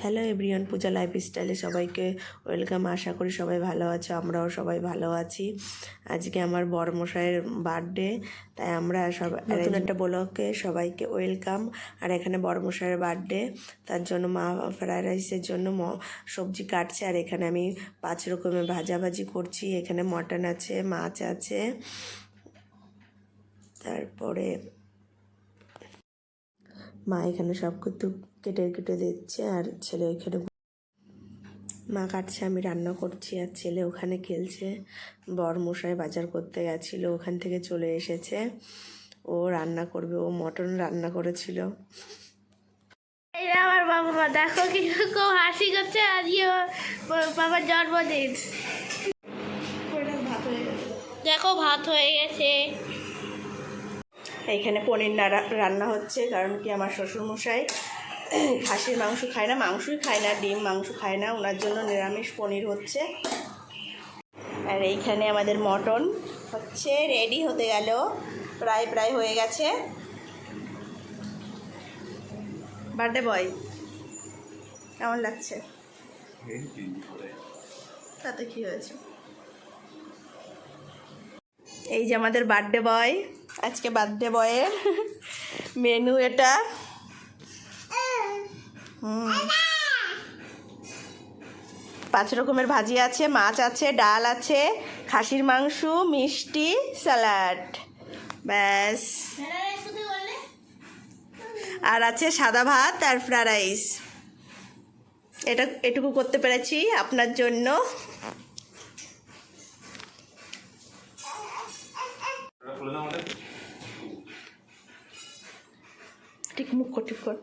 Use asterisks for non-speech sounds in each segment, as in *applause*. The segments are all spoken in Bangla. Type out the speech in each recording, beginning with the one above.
হ্যালো এভরিওয়ান পূজা লাইফ স্টাইলে সবাইকে ওয়েলকাম আশা করি সবাই ভালো আছো আমরাও সবাই ভালো আছি। আজকে আমার বড়মশাইয়ের বার্থডে তাই আমরা সবাই নতুন একটা ব্লকে সবাইকে ওয়েলকাম আর এখানে বড়মশাইয়ের বার্থডে তার জন্য মা ফ্রাইড রাইসের জন্য ম- সবজি কাটছে। আর এখানে আমি পাঁচ রকমের ভাজাভাজি করছি। এখানে মটন আছে মাছ আছে। তারপরে মা এখানে সব কিছু কেটে কেটে দিচ্ছে আর ছেলে ওইখানে মা কাটছে আমি রান্না করছি আর ছেলে ওখানে খেলছে। বর মশাই বাজার করতে গেছিল ওখান থেকে চলে এসেছে। ও রান্না করবে ও মটন রান্না করেছিল। আমার বাবা মা দেখো কি খুব হাসি করছে আজকে বাবার জন্মদিন। দেখো ভাত হয়ে গেছে। এইখানে পনির না রান্না হচ্ছে কারণ কি আমার শ্বশুরমশাই *coughs* খাসির মাংস খায় না, মাংসই খায় না, ডিম মাংস খায় না, ওনার জন্য নিরামিষ পনির হচ্ছে। আর এইখানে আমাদের মটন হচ্ছে রেডি হতে গেল, প্রায় প্রায় হয়ে গেছে। বার্থডে বয় কেমন লাগছে? তাতে কি হয়েছে? এই যে আমাদের বার্থডে বয় আজকে বার্থডে বয়ের মেনু এটা। পাঁচ রকমের ভাজি আছে মাছ আছে ডাল আছে খাসির মাংস মিষ্টি স্যালাড। ব্যাস। আর আছে সাদা ভাত আর ফ্রাইড রাইস। এটা এটুকু করতে পেরেছি আপনার জন্য। ঠিক মুখ কর ঠিক কর।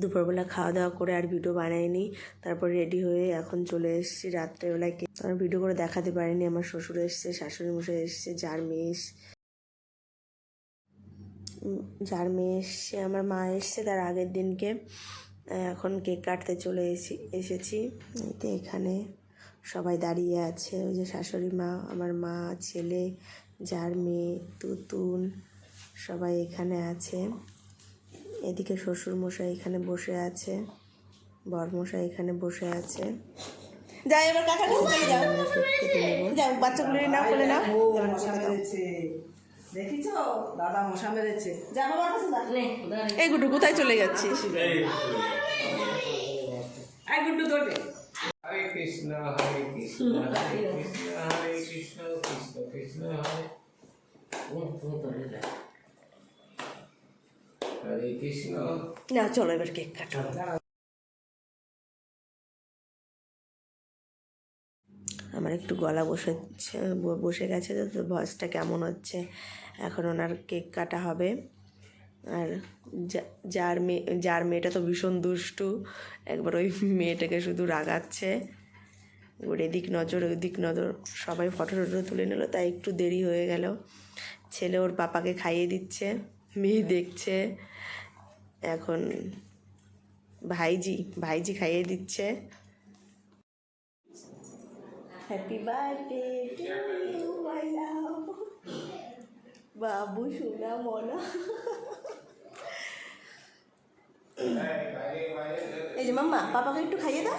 দুপুরবেলা খাওয়া দাওয়া করে আর ভিডিও বানাইনি। তারপর রেডি হয়ে এখন চলে এসেছি রাত্রেবেলায়। আর ভিডিও করে দেখাতে পারিনি। আমার শ্বশুর এসছে, শাশুড়ি মশাই এসছে, যার মেয়ে এস- যার মেয়ে এসছে, আমার মা এসছে তার আগের দিনকে। এখন কেক কাটতে চলে এসেছি। এসেছি তো এখানে সবাই দাঁড়িয়ে আছে। ওই যে শাশুড়ি মা, আমার মা, ছেলে, যার মেয়ে, তুতুন সবাই এখানে আছে। এদিকে শ্বশুর মশাই এখানে বসে আছে বরমশাই এখানে বসে আছে। যাই এবার কাকা চলে যাও। যাও বাচ্চাগুলো নাও বলে নাও। কথা দেখিছ? দাদা মশা মেরেছে। যা বাবার কাছে যা। এই কোথায় চলে যাচ্ছিস? আই গুড্ডু দৌড়ে। হরে কৃষ্ণ হরে কৃষ্ণ হরে কৃষ্ণ হরে কৃষ্ণ কৃষ্ণ কৃষ্ণ হরে। হরে না চলো এবার কেক কাটো আমার একটু গলা বসেছে ব- বসে গেছে তো ভয়েসটা কেমন হচ্ছে? এখন ওনার কেক কাটা হবে। আর যার মেয়ে, যার মেয়েটা তো ভীষণ দুষ্টু, একবার ওই মেয়েটাকে শুধু রাগাচ্ছে। এবার এদিক নজর, ওদিক নজর, সবাই ফটো টটো তুলে নিল, তাই একটু দেরি হয়ে গেল। ছেলে ওর পাপাকে খাইয়ে দিচ্ছে, মেয়ে দেখছে। এখন ভাইজি ভাইজি খাইয়ে দিচ্ছে। হ্যাপি বার্থডে বাবু, সোনা, মনা। এই যে মাম্মা, পাপাকে একটু খাইয়ে দাও।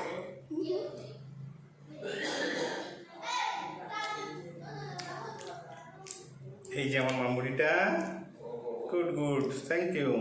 এই যে আমার মামুরিটা গুড গুড থ্যাংক ইউ